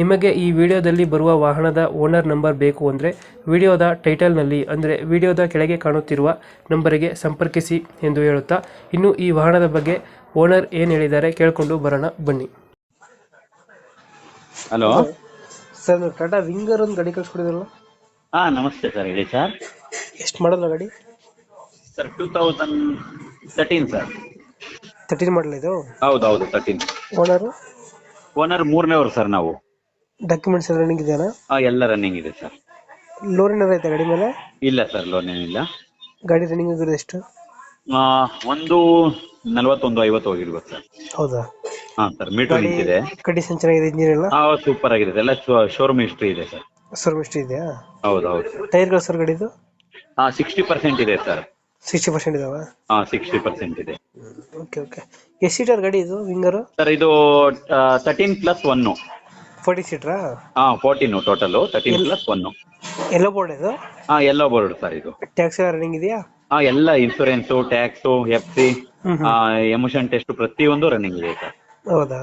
ನಿಮಗೆ ಈ ವಿಡಿಯೋದಲ್ಲಿ ಬರುವ ವಾಹನದ ಓನರ್ ನಂಬರ್ ಬೇಕು ಅಂದರೆ ವಿಡಿಯೋದ ಟೈಟಲ್ನಲ್ಲಿ ಅಂದರೆ ವಿಡಿಯೋದ ಕೆಳಗೆ ಕಾಣುತ್ತಿರುವ ನಂಬರಿಗೆ ಸಂಪರ್ಕಿಸಿ ಎಂದು ಹೇಳುತ್ತಾ ಇನ್ನು ಈ ವಾಹನದ ಬಗ್ಗೆ ಓನರ್ ಏನು ಹೇಳಿದ್ದಾರೆ ಕೇಳಿಕೊಂಡು ಬರೋಣ ಬನ್ನಿ. ಹಲೋ. ಸರ್ ನೀವು ಟಾಟಾ ವಿಂಗರ್ ಒಂದು ಗಾಡಿ ಕಳಿಸ್ಕೊಡಿದ್ರಲ್ಲ? ಹಾ ನಮಸ್ತೆ ಸರ್ ಹೇಳಿ ಸರ್. ಎಷ್ಟು ಮಾಡಲ್ಲ ಗಾಡಿ? Sir two thousand thirteen sir. Thirteen model ಇದು? ಹೌದು ಹೌದು ತರ್ಟೀನ್. ಓನರು? ಓನರ್ ಮೂರನೇವರು ಸರ್ ನಾವು. ಡಾಕ್ಯುಮೆಂಟ್ಸ್ ಎಲ್ಲ ರನ್ನಿಂಗ್ ಇದೆಯಾ ಆ, ಎಲ್ಲ ರನ್ನಿಂಗ್ ಇದೆ ಸರ್ ಲೋನ್ ಏನಾರು ಐತೆ ಗಾಡಿ ಮೇಲೆ? ಇಲ್ಲ ಸರ್ ಲೋನ್ ಏನಿಲ್ಲ. ಗಾಡಿ ರನ್ನಿಂಗ್ ಆಗಿರೋದು ಎಷ್ಟು? ಆ, ಒಂದು ನಲವತ್ತೊಂದು ಐವತ್ತು ಹೋಗಿರ್ಬೋದು ಸರ್ ಹೌದಾ? ಹಾ ಸರ್ ಮೀಟರ್ ನಿಂತಿದೆ. ಕಂಡೀಷನ್ ಚೆನ್ನಾಗಿದೆ ಇಂಜಿನ್ ಎಲ್ಲ? ಹಾ ಸೂಪರ್ ಆಗಿದೆ ಎಲ್ಲ ಶೋರೂಮ್ ಹಿಸ್ಟ್ರಿ ಇದೆ ಸರ್ ಸರ್ವಿಸ್ ಇದೆಯಾ? ಹೌದು ಹೌದು ಟೈರ್ಗಳು ಸರ್ ಗಾಡಿದು? ಹಾ ಸಿಕ್ಸ್ಟಿ ಪರ್ಸೆಂಟ್ ಇದೆ ಸರ್ ಸಿಕ್ಸ್ಟಿ ಪರ್ಸೆಂಟ್ ಇದಾವ? ಹಾ ಸಿಕ್ಸ್ಟಿ ಪರ್ಸೆಂಟ್ ಇದೆ. ಓಕೆ ಓಕೆ ಎಷ್ಟು ಸೀಟರ್ ಗಾಡಿ ಇದು ವಿಂಗರ್ ಸರ್ ಇದು ತರ್ಟೀನ್ ಪ್ಲಸ್ ಒನ್ನು ಫೋರ್ಟಿ ಸೀಟ್ರಾ ಹಾ fourteen total thirteen plus one yellow board ಇದು? ಹಾ ಎಲ್ಲೋ ಬೋರ್ಡ್ ಸರ್ ಇದು. ಟ್ಯಾಕ್ಸ್ ರನ್ನಿಂಗ್ ಇದೆಯಾ? ಹಾ ಎಲ್ಲ insurance tax F C. Emission test ಪ್ರತಿಯೊಂದು ರನ್ನಿಂಗ್ ಇದೆ ಸರ್ ಹೌದಾ?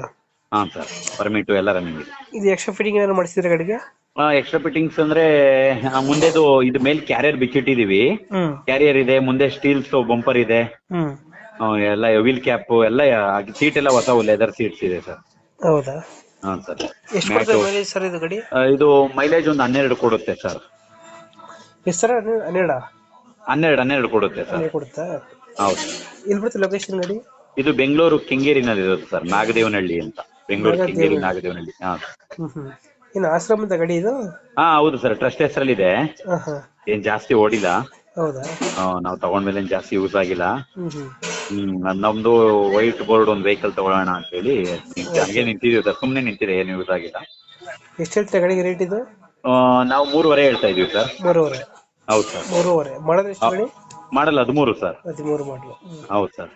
ಹಾ ಸರ್ ಪರ್ಮಿಟ್ ಎಲ್ಲ ರನ್ನಿಂಗ್ ಇದೆ. ಇದು ಎಕ್ಸ್ಟ್ರಾ ಫಿಟ್ಟಿಂಗ್ ಏನಾದ್ರು ಮಾಡಿಸಿದ್ರೆ ಗಾಡಿಗೆ? ಎಕ್ಸ್ಟ್ರಾ ಫಿಟ್ಟಿಂಗ್ಸ್ ಅಂದ್ರೆ ಮುಂದೆದು ಇದು ಮೇಲೆ ಕ್ಯಾರಿಯರ್ ಬಿಚ್ಚಿಟ್ಟಿದೀವಿ ಕ್ಯಾರಿಯರ್ ಇದೆ ಮುಂದೆ ಸ್ಟೀಲ್ಸ್ ಬಂಪರ್ ಇದೆ. ಎಲ್ಲ ವೀಲ್ ಕ್ಯಾಪ್ ಎಲ್ಲ ಸೀಟ್ ಎಲ್ಲ ಹೊಸ ಲೆದರ್ ಸೀಟ್ಸ್ ಇದೆ ಸರ್ ಹೌದಾ? ಹಾ ಸರ್. ಎಷ್ಟು ಕೊಡ್ತದೆ ಮೈಲೇಜ್ ಸರ್ ಇದು ಗಾಡಿ? ಇದು ಮೈಲೇಜ್ ಒಂದು ಹನ್ನೆರಡು ಕೊಡುತ್ತೆ ಸರ್. ಎಷ್ಟು ಸರ್ ಹನ್ನೆರಡ? ಹನ್ನೆರಡು ಹನ್ನೆರಡು ಕೊಡುತ್ತೆ ಸರ್. ಹನ್ನೆರಡು ಕೊಡುತ್ತಾ? ಹೌದು. ಬರುತ್ತೆ ಲೊಕೇಶನ್ ಗಾಡಿ? ಇದು ಬೆಂಗಳೂರು ಕೆಂಗೇರಿನಲ್ಲಿ ಇರೋದು ಸರ್ ನಾಗದೇವನಹಳ್ಳಿ ಅಂತ. ಬೆಂಗಳೂರು ಕೆಂಗೇರಿ ನಾಗದೇವನಹಳ್ಳಿ. ಹಾ. ಆಶ್ರಮದ ಗಾಡಿ ಇದು? ಹಾ ಹೌದು ಸರ್ ಟ್ರಸ್ಟ್ ಹೆಸರಲ್ಲಿದೆ. ಹಾ ಹಾ. ಏನ್ ಜಾಸ್ತಿ ಓಡಿಲ್ಲ. ಹೌದಾ? ನಾವು ತಗೊಂಡ್ಮೇಲೆ ಜಾಸ್ತಿ ಯೂಸ್ ಆಗಿಲ್ಲ. ಹ್ಮ್ ಅದ್ ನಮ್ದು ವೈಟ್ ಬೋರ್ಡ್ ಒಂದು ವೆಹಿಕಲ್ ತಗೊಳ್ಳೋಣ ಅಂತ ಹೇಳಿ ಹಂಗೆ ನಿಂತಿದೀವಿ ಸರ್ ಸುಮ್ನೆ ನಿಂತಿದೆ ಏನು ಯೂಸ್ ಆಗಿಲ್ಲ. ಎಷ್ಟು ಹೇಳ್ತೀರಾ ಗಾಡಿಗೆ ರೇಟ್ ಇದು? ಆ, ನಾವು ಮೂರುವರೆ ಹೇಳ್ತಾ ಇದೀವಿ ಸರ್. ಮೂರುವರೆ. ಹೌದು ಸರ್. ಮೂರುವರೆ. ಮಾಡೋದು ಎಷ್ಟು ಗಾಡಿ? ಮಾಡಲ್ಲ ಹದಿಮೂರು ಸರ್. ಹದಿಮೂರು ಮಾಡಲು. ಹೌದು ಸರ್.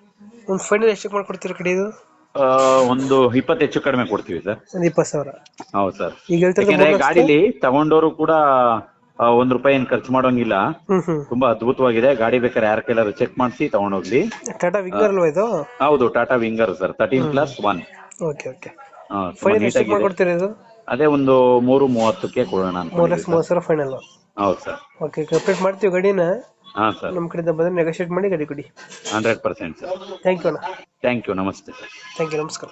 ಒಂದು ಫೈನಲ್ ಎಷ್ಟಕ್ಕೆ ಮಾಡ್ಕೊಡ್ತೀರಾ ಕಡೆ ಇದು? ಆ, ಒಂದು ಇಪ್ಪತ್ತು ಹೆಚ್ಚು ಕಡಿಮೆ ಕೊಡ್ತೀವಿ ಸರ್. ಒಂದು ಇಪ್ಪತ್ತು ಸಾವಿರ. ಹೌದು ಸರ್. ಈಗ ಹೇಳ್ತಿರೋದು ಯಾಕಂದ್ರೆ ಮೂರು ಲಕ್ಷ? ಗಾಡಿಲಿ ತಗೊಂಡವರು ಕೂಡ ಒಂದ್ ರೂಪಾಯಿ ಏನ್ ಖರ್ಚು ಮಾಡೋಂಗಿಲ್ಲ. ತುಂಬಾ ಅದ್ಭುತವಾಗಿದೆ. ಗಾಡಿ ಬೇಕಾದ್ರೆ ಯಾರ ಕೈಲಾದ್ರು ಚೆಕ್ ಮಾಡಿಸಿ ತಗೊಂಡೋಗ್ಲಿ. ಟಾಟಾ ವಿಂಗರ್ ಅಲ್ವಾ ಇದು? ಹೌದು Tata Winger sir thirteen plus one okay okay ಅದೇ ಒಂದು ಮೂರು ಮೂವತ್ತಕ್ಕೆ ಕೊಡೋಣ ಮೂರು ಲಕ್ಷ ಮೂವತ್ತು ಸಾವಿರ ಫೈನಲ್ ಹೌದು ಸರ್ ಓಕೆ ಕಂಪ್ಲೀಟ್ ಮಾಡ್ತೀವಿ ಗಾಡಿನ. ಹಾ ಸರ್ ನಮ್ಮ ಕಡೆಯಿಂದ ಬಂದ್ರೆ ನೆಗೋಷಿಯೇಟ್ ಮಾಡಿ ಗಾಡಿ ಕೊಡಿ. Hundred percent sir thank you ಅಣ್ಣ. ಥ್ಯಾಂಕ್ ಯು ನಮಸ್ತೆ. ಸರ್ ಥ್ಯಾಂಕ್ ಯು ನಮಸ್ಕಾರ.